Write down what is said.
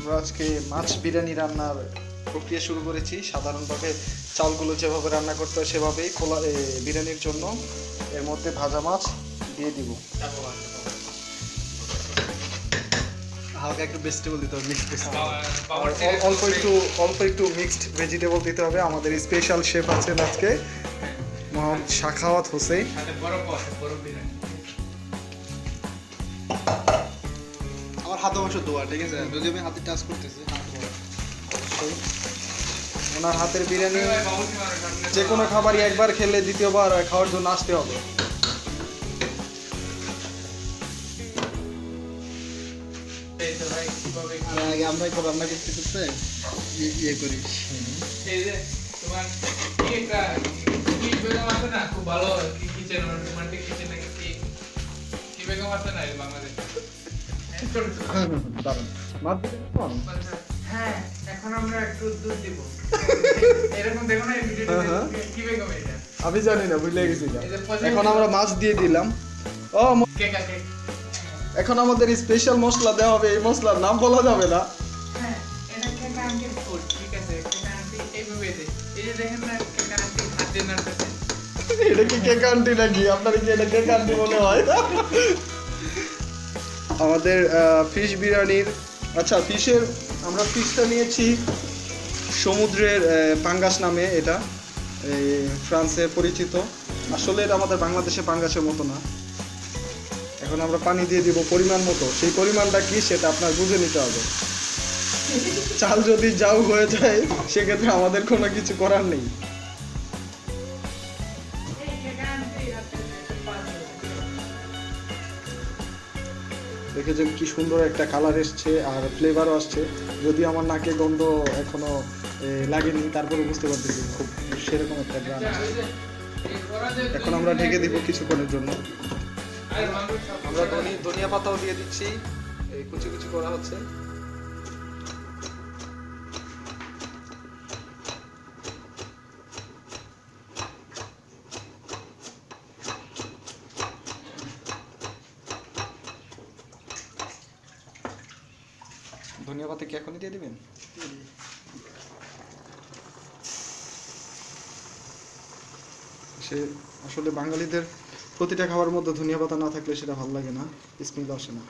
আমরা আজকে মাছ বিরিয়ানি রান্নার প্রক্রিয়া শুরু করেছি। সাধারণভাবে চালগুলো যেভাবে রান্না করতে হয় সেভাবেই খোলা বিরিয়ানির জন্য এর মধ্যে ভাজা মাছ দিয়ে দিব। হালকা একটু ভেজিটেবল দিতে হবে মিক্সড আর অল্প একটু অল্প একটু মিক্সড ভেজিটেবল দিতে হবে। আমাদের স্পেশাল শেফ আছেন আজকে মোহাম্মদ শাখাওয়াত হোসেন। আমার হাতে অবশ্য দোয়া ঠিক আছে? যদি আমি হাতে টাচ করতেছি হাতে দোয়া। অবশ্যই। ওনার হাতের বিরিয়ানি যে কোনো খাবারই একবার খেলে দ্বিতীয়বার খাওয়ার জন্য আসতে হবে। আমরা একটু রান্না করতে? ইয়ে করি। তোমার কি একটা কি বেগম আছে না? খুব ভালো কিচেন রোমান্টিক কিচেন নাকি কি? কি বেগম আছে না এই বাংলাদেশে? আমি জানি না বুঝলে গেছি এখন আমরা মাছ দিয়ে দিলাম ও এখন আমাদের স্পেশাল মশলা দেওয়া হবে এই মশলার নাম বলা যাবে না এটা কি কেক আন্টি নাকি? আপনার কি এটা কেক আন্টি মনে হয়? আমাদের ফিশ বিরিয়ানির আচ্ছা ফিশের, আমরা ফিশটা নিয়েছি সমুদ্রের পাঙ্গাস নামে এটা ফ্রান্সে পরিচিত। আসলে এটা আমাদের বাংলাদেশে পাঙ্গাসের মতো না। এখন আমরা পানি দিয়ে দিব পরিমাণ মতো। সেই পরিমাণটা কি সেটা আপনার বুঝে নিতে হবে। চাল যদি যাও হয়ে যায়, সেক্ষেত্রে আমাদের কোনো কিছু করার নেই। দেখেছেন কি সুন্দর একটা কালার এসছে আর ফ্লেভারও আসছে। যদি আমার নাকে গন্ধ এখনও লাগেনি তারপরে বুঝতে পারতেছি খুব সেরকম একটা গ্রাম এখন আমরা ঢেকে দিব কিছুক্ষণের জন্য। আমরা ধনি, ধনিয়া পাতাও দিয়ে দিচ্ছি। এই কুচি কুচি করা হচ্ছে। ধনিয়া পাতা কি এখনই দিয়ে দিবেন? সে আসলে বাঙালিদের প্রতিটা খাবার মধ্যে ধনিয়া পাতা না থাকলে সেটা ভালো লাগে না, স্মেল আসে না।